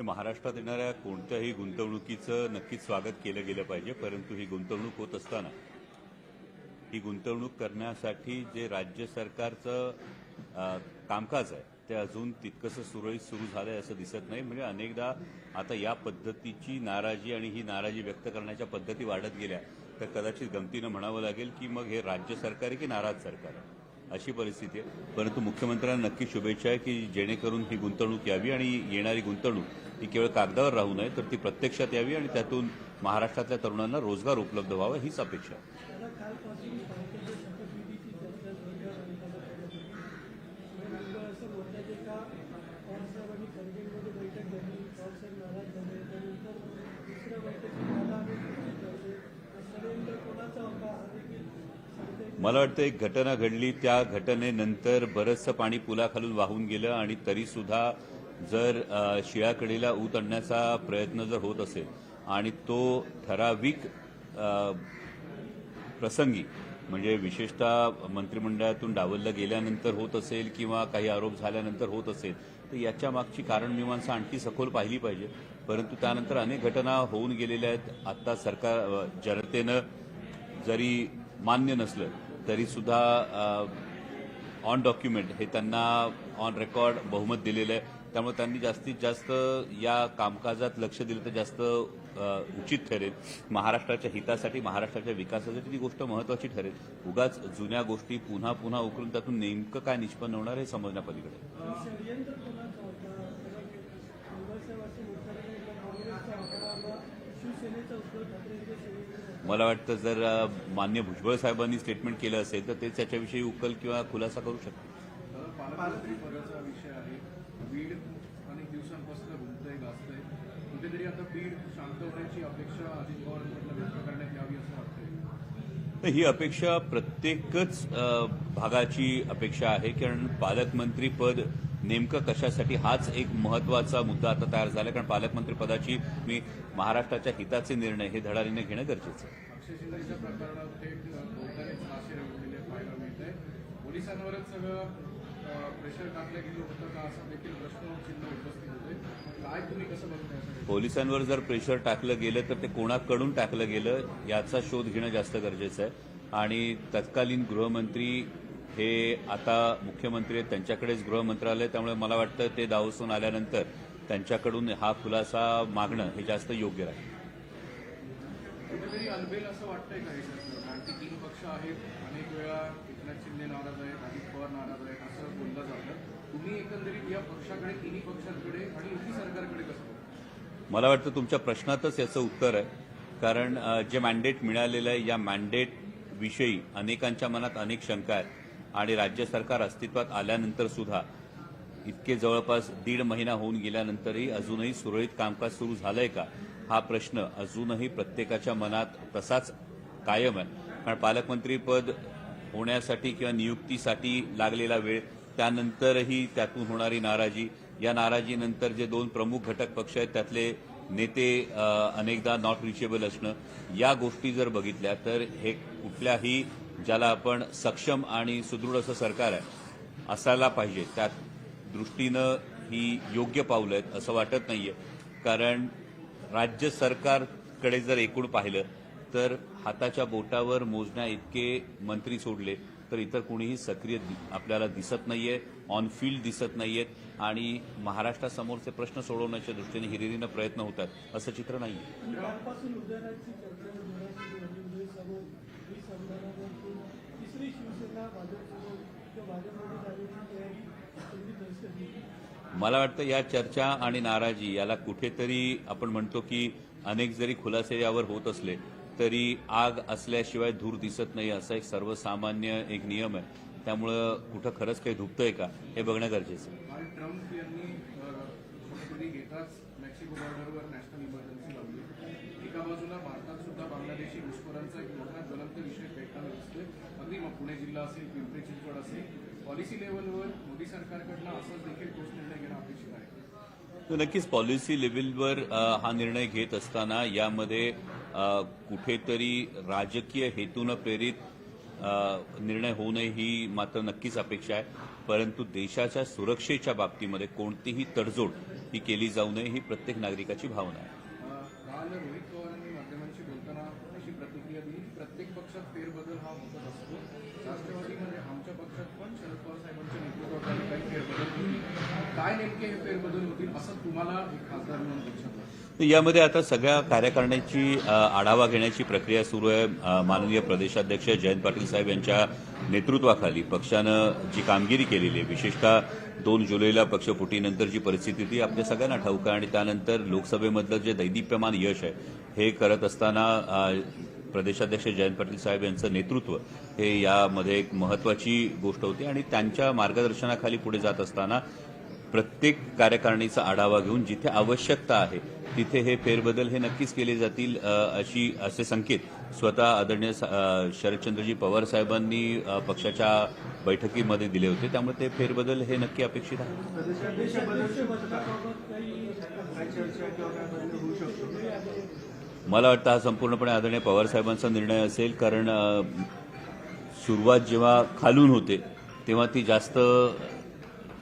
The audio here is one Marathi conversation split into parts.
तर महाराष्ट्रात येणाऱ्या कोणत्याही गुंतवणुकीचं नक्कीच स्वागत केलं गेलं पाहिजे परंतु ही गुंतवणूक होत असताना ही गुंतवणूक करण्यासाठी जे राज्य सरकारचं कामकाज आहे ते अजून तितकंसं सुरळीत सुरू झालंय असं दिसत नाही. म्हणजे अनेकदा आता या पद्धतीची नाराजी आणि ही नाराजी व्यक्त करण्याच्या पद्धती वाढत गेल्या तर कदाचित गमतीनं म्हणावं लागेल की मग हे राज्य सरकार आहे की नाराज सरकार आहे? अशी परिस्थिती आहे. परंतु मुख्यमंत्र्यांना नक्की शुभेच्छा आहे की जेणेकरून ही गुंतवणूक यावी आणि येणारी गुंतवणूक ही केवळ कागदावर राहू नये तर ती प्रत्यक्षात यावी आणि त्यातून महाराष्ट्रातल्या तरुणांना रोजगार उपलब्ध व्हावा हीच अपेक्षा आहे. मला वाटतं एक घटना घडली. त्या घटनेनंतर बरंचसं पाणी पुलाखालून वाहून गेलं आणि तरीसुद्धा जर शिळाकडीला ऊत आणण्याचा प्रयत्न जर होत असेल आणि तो ठराविक प्रसंगी म्हणजे विशेषतः मंत्रिमंडळातून डावललं गेल्यानंतर होत असेल किंवा काही आरोप झाल्यानंतर होत असेल तर याच्या मागची कारणमीमांसा आणखी सखोल पाहिली पाहिजे. परंतु त्यानंतर अनेक घटना होऊन गेलेल्या आहेत. आता सरकार जनतेनं जरी मान्य नसलं तरीसुद्धा ऑन डॉक्युमेंट हे त्यांना ऑन रेकॉर्ड बहुमत दिलेलं आहे. त्यामुळे त्यांनी जास्तीत जास्त या कामकाजात लक्ष दिलं तर जास्त उचित ठरेल. महाराष्ट्राच्या हितासाठी महाराष्ट्राच्या विकासासाठी ती गोष्ट महत्वाची ठरेल. उगाच जुन्या गोष्टी पुन्हा पुन्हा उकरून त्यातून नेमकं काय निष्पन्न होणार हे समजण्यापलीकडे शिवसेनेचा उद्धव ठाकरे मला वाटतं जर मान्य भुजबळ साहेबांनी स्टेटमेंट केलं असेल तर तेच त्याच्याविषयी उकल किंवा खुलासा करू तर ही अपेक्षा प्रत्येकच भागाची अपेक्षा आहे. कारण पालकमंत्री पद नेमकं कशासाठी हाच एक महत्त्वाचा मुद्दा आता तयार झाला कारण पालकमंत्री पदाची मी महाराष्ट्राच्या हिताचे निर्णय हे धडाडीने घेणं गरजेचं आहे. पोलिसांवर जर प्रेशर टाकलं गेलं तर ते कोणाकडून टाकलं गेलं याचा शोध घेणं जास्त गरजेचं आहे. आणि तत्कालीन गृहमंत्री हे आता मुख्यमंत्री आहेत त्यांच्याकडेच गृह मंत्रालय त्यामुळे मला वाटतं ते दावसून आल्यानंतर त्यांच्याकडून हा खुलासा मागणं हे जास्त योग्य राहील. मला वाटतं तुमच्या प्रश्नातच याचं उत्तर आहे. कारण जे मॅन्डेट मिळालेलं आहे या मॅन्डेट विषयी अनेकांच्या मनात अनेक शंका आहेत. आणि राज्य सरकार अस्तित्वात आल्यानंतर सुद्धा इतके जवळपास दीड महिना होऊन गेल्यानंतरही अजूनही सुरळीत कामकाज सुरू झालंय का? हा प्रश्न अजूनही प्रत्येकाच्या मनात तसाच कायम आहे. कारण पालकमंत्री पद होण्यासाठी किंवा नियुक्तीसाठी लागलेला वेळ त्यानंतरही त्यातून होणारी नाराजी या नाराजीनंतर जे दोन प्रमुख घटक पक्ष आहेत त्यातले नेते अनेकदा नॉट रिचेबल असणं या गोष्टी जर बघितल्या तर हे कुठल्याही ज्याला आपण सक्षम आणि सुदृढ असं सरकार आहे असायला पाहिजे. त्या दृष्टीनं ही योग्य पावलं आहेत असं वाटत नाहीये. कारण राज्य सरकारकडे जर एकूण पाहिलं तर हाताच्या बोटावर मोजण्या इतके मंत्री सोडले तर इतर कोणीही सक्रिय दि- आपल्याला दिसत नाहीये ऑन फील्ड दिसत नाहीयेत आणि महाराष्ट्रासमोरचे प्रश्न सोडवण्याच्या दृष्टीने हिरिरीनं प्रयत्न होतात असं चित्र नाहीये. मला वाटतं या चर्चा आणि नाराजी याला कुठेतरी आपण म्हणतो की अनेक जरी खुलासे यावर होत असले तरी आग असल्याशिवाय धूर दिसत नाही असा एक सर्वसामान्य एक नियम आहे. त्यामुळं कुठं खरंच काही धुपतंय का हे बघणं गरजेचं आहे. ट्रम्प यांनी मेक्सिको बॉर्डरवर नॅशनल इमर्जन्सी लावली. एका बाजूला भारतात सुद्धा बांगलादेशी घुसखोरांचा एक मोठा ज्वलंत विषय पेटताना दिसतोय. अगदी मग पुणे जिल्हा असेल पिंपरी चिंचवड असेल पॉलिसी लेव्हलवर मोदी सरकारकडनं असंच देखील ठोस निर्णय घेणं अपेक्षित आहे. तर नक्कीच पॉलिसी लेव्हलवर अ, हा निर्णय घेत असताना यामध्ये कुठेतरी राजकीय हेतूनं प्रेरित निर्णय होऊ नये ही मात्र नक्कीच अपेक्षा आहे. परंतु देशाच्या सुरक्षेच्या बाबतीमध्ये कोणतीही तडजोड ही केली जाऊ नये ही प्रत्येक नागरिकाची भावना आहे. रोहित पवारांनी माध्यमांशी बोलताना अशी प्रतिक्रिया दिली प्रत्येक पक्षात फेरबदल हा होतच असतो. पण शरद पवार साहेबांच्या नेतृत्वाखाली काही फेरबदल काय नेमके हे फेरबदल होतील असं तुम्हाला एक खासदार म्हणून लक्षात तर यामध्ये आता सगळ्या कार्यकारण्याची आढावा घेण्याची प्रक्रिया सुरू आहे. माननीय प्रदेशाध्यक्ष जयंत पाटील साहेब यांच्या नेतृत्वाखाली पक्षानं जी कामगिरी केलेली आहे विशेषतः दोन जुलैला पक्षफुटीनंतर जी परिस्थिती ती आपल्या सगळ्यांना ठाऊक आहे आणि त्यानंतर लोकसभेमधलं जे दैदिप्यमान यश आहे हे करत असताना प्रदेशाध्यक्ष जयंत पाटील साहेब यांचं नेतृत्व हे यामध्ये एक महत्वाची गोष्ट होती आणि त्यांच्या मार्गदर्शनाखाली पुढे जात असताना प्रत्येक कार्यकारिणीचा आढावा घेऊन जिथे आवश्यकता आहे तिथे हे फेरबदल हे नक्कीच केले जातील अशी असे संकेत स्वतः आदरणीय शरदचंद्रजी पवार साहेबांनी पक्षाच्या बैठकीमध्ये दिले होते. त्यामुळे ते फेरबदल हे नक्की अपेक्षित आहे. मला वाटतं हा संपूर्णपणे आदरणीय पवारसाहेबांचा निर्णय असेल कारण सुरुवात जेव्हा खालून होते तेव्हा ती जास्त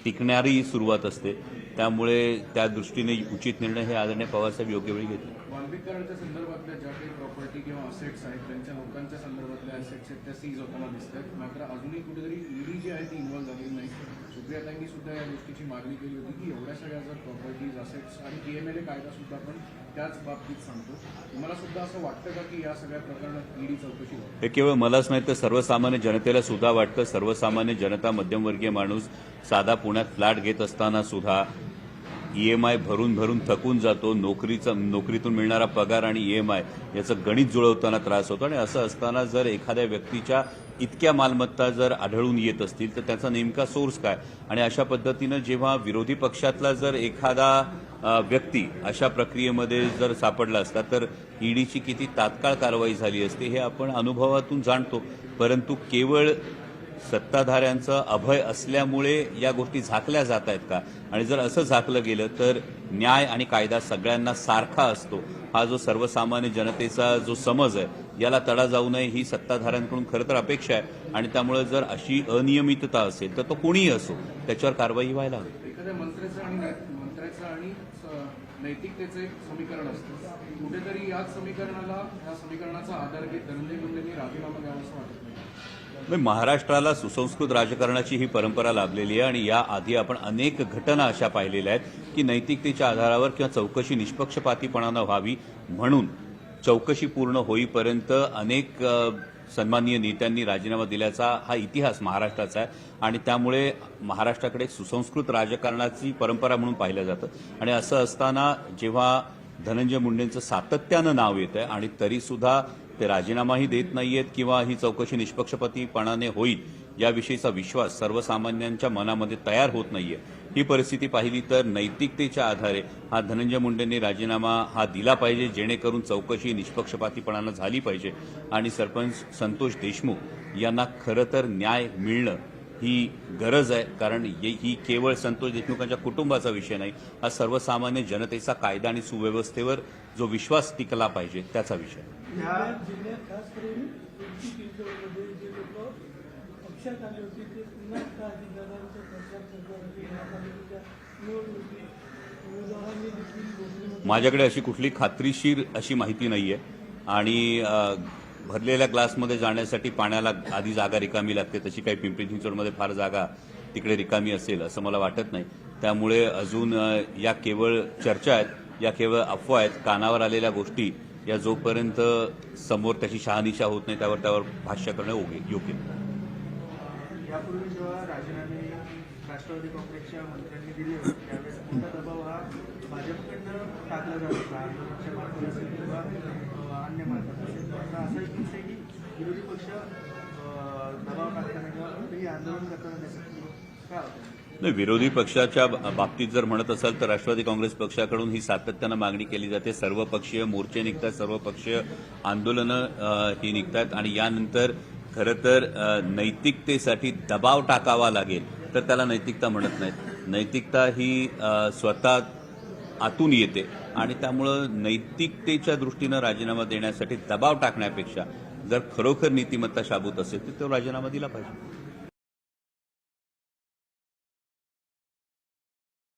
टिकणारी सुरुवात असते. त्यामुळे त्या दृष्टीने उचित निर्णय हे आदरणीय पवारसाहेब योग्य वेळी घेतले. वाल्मिकरांच्या संदर्भातल्या ज्या काही प्रॉपर्टी किंवा असेट्स आहेत त्यांच्या लोकांच्या संदर्भातल्या असेट्स आहेत त्या सीज होताना दिसत आहेत. मात्र अजूनही कुठेतरी ईडी जी आहे ती म्हणजे सुप्रियाताईंनी सुद्धा या गोष्टीची मागणी केली होती की एवढ्या सगळ्या जर प्रॉपर्टीज असेट्स आणि पीएमएलए कायदा सुद्धा आपण त्याच बाबतीत सांगतो. तुम्हाला सुद्धा असं वाटतं का की या सगळ्या प्रकरणात ईडी चौकशी हे केवळ मलाच नाही तर सर्वसामान्य जनतेला सुद्धा वाटतं. सर्वसामान्य जनता मध्यमवर्गीय माणूस साधा पुण्यात फ्लॅट घेत असताना सुद्धा ईएमआय भरून भरून थकून जातो. नोकरीचा नोकरीतून मिळणारा पगार आणि ईएमआय याचं गणित जुळवताना त्रास होतो. आणि असं असताना जर एखाद्या व्यक्तीच्या इतक्या मालमत्ता जर आढळून येत असतील तर त्याचा नेमका सोर्स काय? आणि अशा पद्धतीनं जेव्हा विरोधी पक्षातला जर एखादा व्यक्ती अशा प्रक्रियेमध्ये जर सापडला असता तर ईडीची किती तात्काळ कारवाई झाली असते हे आपण अनुभवातून जाणतो. परंतु केवळ सत्ताधाऱ्यांचं अभय असल्यामुळे या गोष्टी झाकल्या जात आहेत का? आणि जर असं झाकलं गेलं तर न्याय आणि कायदा सगळ्यांना सारखा असतो. हा जो सर्वसामान्य जनतेचा जो समज आहे याला तडा जाऊ नये ही सत्ताधाऱ्यांकडून खरं तर अपेक्षा आहे. आणि त्यामुळे जर अशी अनियमितता असेल तर तो कोणीही असो त्याच्यावर कारवाई व्हायला हवी. एखाद्या मंत्र्याचं आणि नै- मंत्र्याचं आणि स- नैतिकतेचं एक समीकरण असतं. कुठेतरी याच समीकरणाला या समीकरणाचा आधार घेत धनंजय मुंडेंनी राजीनामा द्यावा असं वाटत नाही. महाराष्ट्राला सुसंस्कृत राजकारणाची ही परंपरा लाभलेली आहे आणि या आधी आपण अनेक घटना अशा पाहिलेल्या आहेत की नैतिकतेच्या आधारावर किंवा चौकशी निष्पक्षपातीपणानं व्हावी म्हणून चौकशी पूर्ण होईपर्यंत अनेक सन्माननीय नेत्यांनी राजीनामा दिल्याचा हा इतिहास महाराष्ट्राचा आहे आणि त्यामुळे महाराष्ट्राकडे सुसंस्कृत राजकारणाची परंपरा म्हणून पाहिलं जातं. आणि असं असताना जेव्हा धनंजय मुंडेंचं सातत्यानं नाव येत आहे आणि तरीसुद्धा ते राजीनामाही देत नाहीयेत किंवा ही चौकशी निष्पक्षपातीपणाने होईल याविषयीचा विश्वास सर्वसामान्यांच्या मनामध्ये तयार होत नाहीये. ही परिस्थिती पाहिली तर नैतिकतेच्या आधारे हा धनंजय मुंडेंनी राजीनामा हा दिला पाहिजे जेणेकरून चौकशी निष्पक्षपातीपणानं झाली पाहिजे. आणि सरपंच संतोष देशमुख यांना खरं तर न्याय मिळणं ही गरज आहे कारण ये- ही केवळ संतोष देशमुखांच्या कुटुंबाचा विषय नाही हा सर्वसामान्य जनतेचा कायदा आणि सुव्यवस्थेवर जो विश्वास टिकला पाहिजे त्याचा विषय जिल्ह्यात माझ्याकडे अशी कुठली खात्रीशीर अशी माहिती नाही आहे आणि भरलेल्या ग्लासमध्ये जाण्यासाठी पाण्याला आधी जागा रिकामी लागते तशी काही पिंपरी चिंचवडमध्ये फार जागा तिकडे रिकामी असेल असं मला वाटत नाही. त्यामुळे अजून या केवळ चर्चा आहेत या केवळ अफवा आहेत कानावर आलेल्या गोष्टी या जोपर्यंत समोर त्याची शहानिशा होत नाही त्यावर त्यावर भाष्य करणं योग्य योग्य नाही. यापूर्वी जेव्हा राजीनामे राष्ट्रवादी काँग्रेसच्या मंत्र्यांनी दिली होती. त्यावेळेस मोठा दबाव हा भाजपकडनं टाकला जात होता. आंदोलनाच्या मार्फत असेल किंवा अन्य मार्फत असेल आता असं एक की विरोधी पक्ष दबाव टाकताना किंवा कुठेही आंदोलन करताना दिसत काय होतं नाही विरोधी पक्षाच्या बाबतीत जर म्हणत असाल तर राष्ट्रवादी काँग्रेस पक्षाकडून ही सातत्यानं मागणी केली जाते. सर्वपक्षीय मोर्चे निघतात सर्वपक्षीय आंदोलनं ही निघतात. आणि यानंतर खरं तर नैतिकतेसाठी दबाव टाकावा लागेल. तर त्याला नैतिकता म्हणत नाहीत. नैतिकता ही स्वतः आतून येते आणि त्यामुळं नैतिकतेच्या दृष्टीनं राजीनामा देण्यासाठी दबाव टाकण्यापेक्षा जर खरोखर नीतिमत्ता शाबूत असेल तर तो राजीनामा दिला पाहिजे.